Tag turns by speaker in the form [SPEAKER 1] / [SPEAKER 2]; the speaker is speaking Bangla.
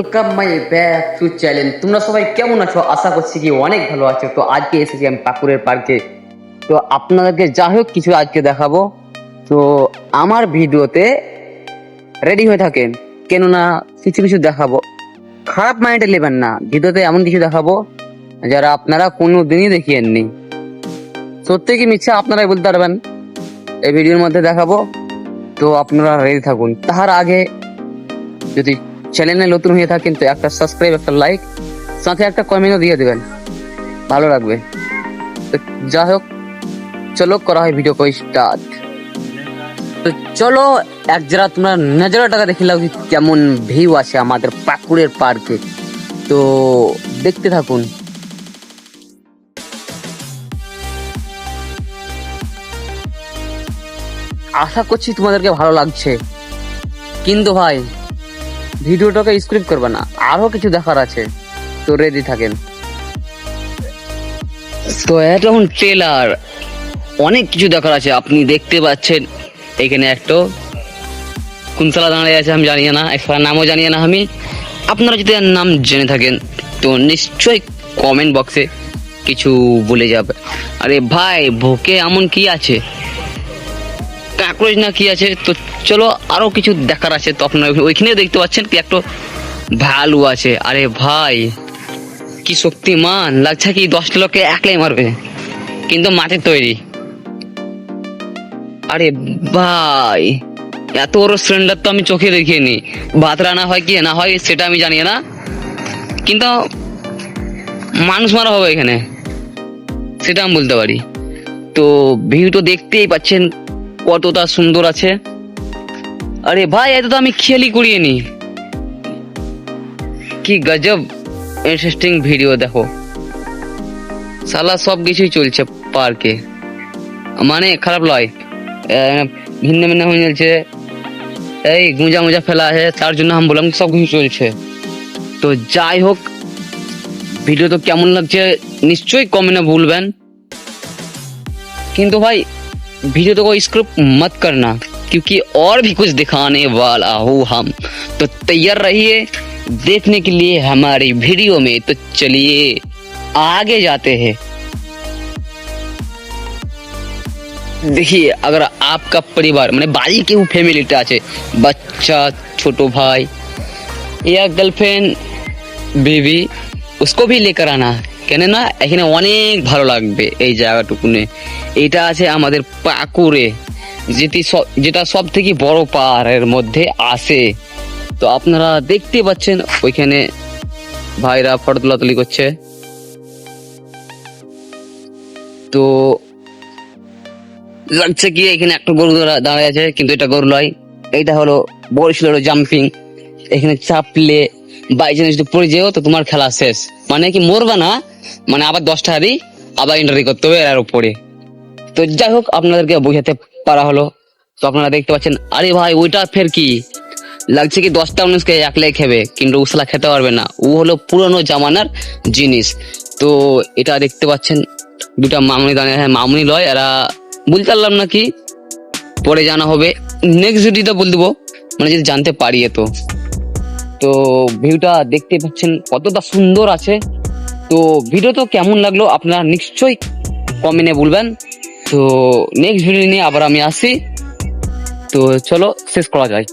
[SPEAKER 1] Welcome my back to channel তোমরা সবাই কেমন আছো? আশা করছি কি অনেক ভালো আছো। তো আজকে এসেছি আমি পাকুরের পার্কে। তো আপনাদেরকে যা হোক, কিছু আজকে দেখাবো। তো আমার ভিডিওতে রেডি হয়ে থাকেন। কেননা কিছু কিছু দেখাবো। খারাপ মাইন্ডে নেবেন না। ভিডিওতে এমন কিছু দেখাবো, যারা আপনারা কোনো দিনই দেখিয়েননি। সত্যি কি মিথ্যা? আপনারাই বলতে পারবেন। এই ভিডিওর মধ্যে দেখাবো। তো আপনারা রেডি থাকুন। তার আগে যদি চ্যানেলে নতুন হয়ে থাকেন তো একটা সাবস্ক্রাইব একটা লাইক সাথে একটা কমেন্টও দিয়ে দেবেন। ভালো লাগবে। তো যা হোক, চলো করা হয় ভিডিও কই স্টার্ট তো চলো, এক যারা তোমরা নজর টাকা দেখে কি কেমন ভিউ আছে আমাদের পাকুড়ের পার্কে তো দেখতে থাকুন। আশা করছি তোমাদেরকে ভালো লাগছে। কিন্তু ভাই ভিডিওটাকে স্ক্রিপ্ট করবে না। আরও কিছু দেখার আছে। তো রেডি থাকেন। তো এখন ট্রেলার অনেক কিছু দেখার আছে। আপনি দেখতে পাচ্ছেন এখানে একটা কুন্তলা দাঁড়িয়ে আছে আমি জানি না। একটা নামও জানি না আমি। আপনারা যদি নাম জেনে থাকেন, তো নিশ্চয়ই কমেন্ট বক্সে কিছু বলে যাবে। আরে ভাই, ভোকে এমন কি আছে? কাকরোচ না কি আছে? তো চলো আরও কিছু দেখার আছে। তো আপনারা ওইখানে দেখতে পাচ্ছেন কি একটা ভালু আছে। আরে ভাই, কি শক্তিমান। লাগছে কি দশটা লোককে একলাই মারবে? কিন্তু মাটির তৈরি। আরে ভাই, এত বড় সিলিন্ডার তো আমি চোখে দেখিনি। ভাত রান্না হয় কি, না হয় সেটা আমি জানি না। কিন্তু মানুষ মারা হবে এখানে। সেটা আমি বলতে পারি। তো ভিউ তো দেখতেই পাচ্ছেন কতটা সুন্দর আছে। আরে ভাই, এত তো আমি খেয়ালই করিয়ে নি কি গজব ইন্টারেস্টিং ভিডিও দেখো। সালা সব কিছুই চলছে পার্কে মানে খারাপ লয়। ভিন্ন ভিন্ন হয়ে চলছে। এই গুঁজা মুজা ফেলা আছে, তার জন্য আমি বললাম সব কিছু চলছে। তো যাই হোক ভিডিও তো কেমন লাগছে, নিশ্চয়ই কমেন্টে বলবেন কিন্তু भाई वीडियो तो को स्क्रॉप मत करना, क्योंकि और भी कुछ दिखाने वाला हूँ हम। तो तैयार रहिए, देखने के लिए हमारी वीडियो में। तो चलिए, आगे जाते हैं। देखिए, अगर आपका परिवार, मैंने बारी के फैमिली टाचे बच्चा, छोटो भाई, या गर्लफ्रेंड बीवी उसको भी लेकर आना। है না, এখানে অনেক ভালো লাগবে এই জায়গাটুকুনে। এটা আছে আমাদের পাকুরে যেটি যেটা সব থেকে বড় পাহাড়ের মধ্যে আসে তো আপনারা দেখতে পাচ্ছেন, ওইখানে ভাইরা ফটো তোলাতুলি করছে। তো লাগছে কি, এখানে একটা গরু দাঁড়া- দাঁড়ায় আছে, কিন্তু এটা গরু নয়। এটা হলো বলছিল জাম্পিং এখানে চাপলে বাই চান্স যদি পড়ে যেও, তো তোমার খেলা শেষ। মানে কি মরবা না? মানে আবার দশটা হারি আবার এন্ট্রি করতে হবে, এর উপরে তো যাই হোক, আপনাদেরকে বোঝাতে পারা হলো। তো আপনারা দেখতে পাচ্ছেন, আরে ভাই, ওইটা ফের কি? লাগছে কি দশটা মানুষকে একলাই খেবে, কিন্তু উসলা খেতে পারবে না। ও হলো পুরনো জামানার জিনিস। তো এটা দেখতে পাচ্ছেন, দুটা মামনি দাঁড়িয়ে হ্যাঁ মামনি লয়, এরা বলতে পারলাম না কি, পরে জানা হবে। নেক্সট ভিডিওটা বল দেবো মানে যদি জানতে পারি তো। তো ভিউটা দেখতে পাচ্ছেন কতটা সুন্দর আছে। তো ভিডিও তো কেমন লাগল আপনারা নিশ্চয়ই কমেন্টে বলবেন। তো নেক্সট ভিডিও নিয়ে আবার আমি আসি। তো চলো শেষ করা যায়।